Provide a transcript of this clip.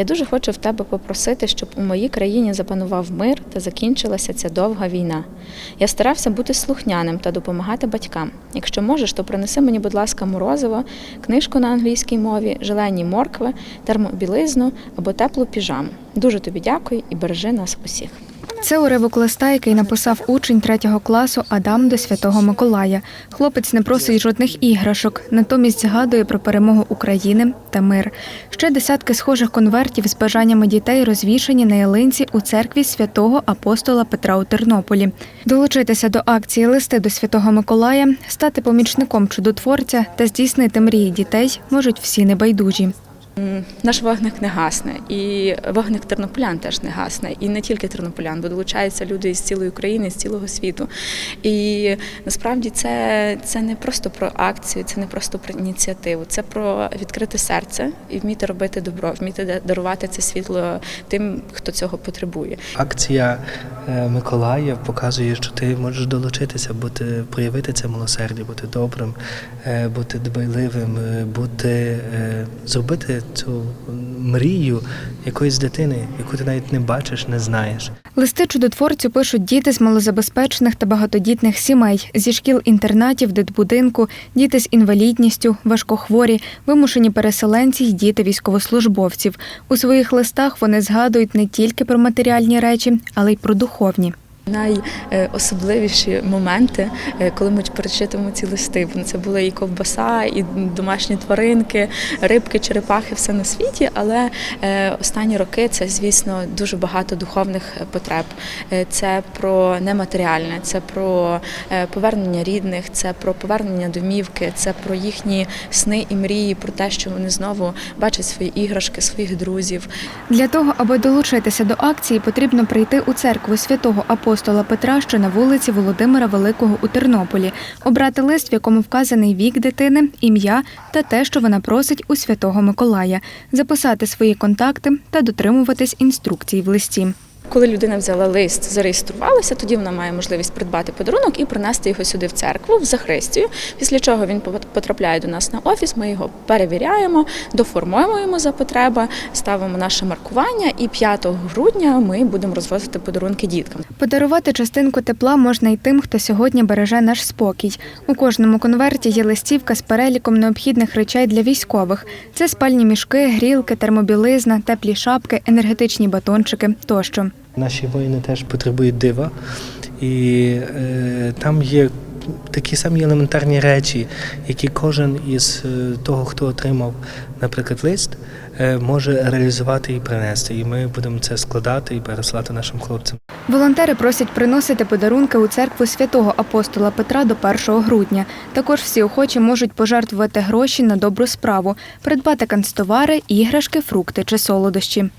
Я дуже хочу в тебе попросити, щоб у моїй країні запанував мир та закінчилася ця довга війна. Я старався бути слухняним та допомагати батькам. Якщо можеш, то принеси мені, будь ласка, морозиво, книжку на англійській мові, желені моркви, термобілизну або теплу піжаму. Дуже тобі дякую і бережи нас усіх. Це уривок листа, який написав учень третього класу Адам до Святого Миколая. Хлопець не просить жодних іграшок, натомість згадує про перемогу України та мир. Ще десятки схожих конвертів з бажаннями дітей розвішані на ялинці у церкві святого апостола Петра у Тернополі. Долучитися до акції Листи до Святого Миколая, стати помічником чудотворця та здійснити мрії дітей можуть всі небайдужі. Наш вогник не гасне, і вогник тернополян теж не гасне, і не тільки тернополян, бо долучаються люди із цілої України, з цілого світу. І насправді це, це не просто про акцію, це не просто про ініціативу, це про відкрите серце і вміти робити добро, вміти дарувати це світло тим, хто цього потребує. Акція е, Миколая показує, що ти можеш долучитися, бути, проявити це милосердя, бути добрим, е, бути дбайливим, е, бути, зробити цю мрію якоїсь дитини, яку ти навіть не бачиш, не знаєш. Листи чудотворцю пишуть діти з малозабезпечених та багатодітних сімей, зі шкіл-інтернатів, дитбудинку, діти з інвалідністю, важкохворі, вимушені переселенці й діти військовослужбовців. У своїх листах вони згадують не тільки про матеріальні речі, але й про духовні. Найособливіші моменти, е, коли ми перечитуємо ці листи. Це були і ковбаса, і домашні тваринки, рибки, черепахи, все на світі. Але е, останні роки це, звісно, дуже багато духовних потреб. Е, Це про нематеріальне, це про повернення рідних, це про повернення домівки, це про їхні сни і мрії, про те, що вони знову бачать свої іграшки, своїх друзів, Для того, аби долучитися до акції, потрібно прийти у церкву святого апостола Петра, що на вулиці Володимира Великого у Тернополі, обрати лист, в якому вказаний вік дитини, ім'я та те, що вона просить у святого Миколая, записати свої контакти та дотримуватись інструкцій в листі. Коли людина взяла лист, зареєструвалася, тоді вона має можливість придбати подарунок і принести його сюди в церкву, в Захристію. Після чого він потрапляє до нас на офіс. Ми його перевіряємо, доформуємо за потреба, ставимо наше маркування. І 5 грудня ми будемо розвозити подарунки діткам. Подарувати частинку тепла можна й тим, хто сьогодні береже наш спокій. У кожному конверті є листівка з переліком необхідних речей для військових. Це спальні мішки, грілки, термобілизна, теплі шапки, енергетичні батончики тощо. Наші воїни теж потребують дива, і е, там є такі самі елементарні речі, які кожен із е, того, хто отримав, наприклад, лист, е, може реалізувати і принести. І ми будемо це складати і переслати нашим хлопцям. Волонтери просять приносити подарунки у церкву святого апостола Петра до 1 грудня. Також всі охочі можуть пожертвувати гроші на добру справу, придбати канцтовари, іграшки, фрукти чи солодощі.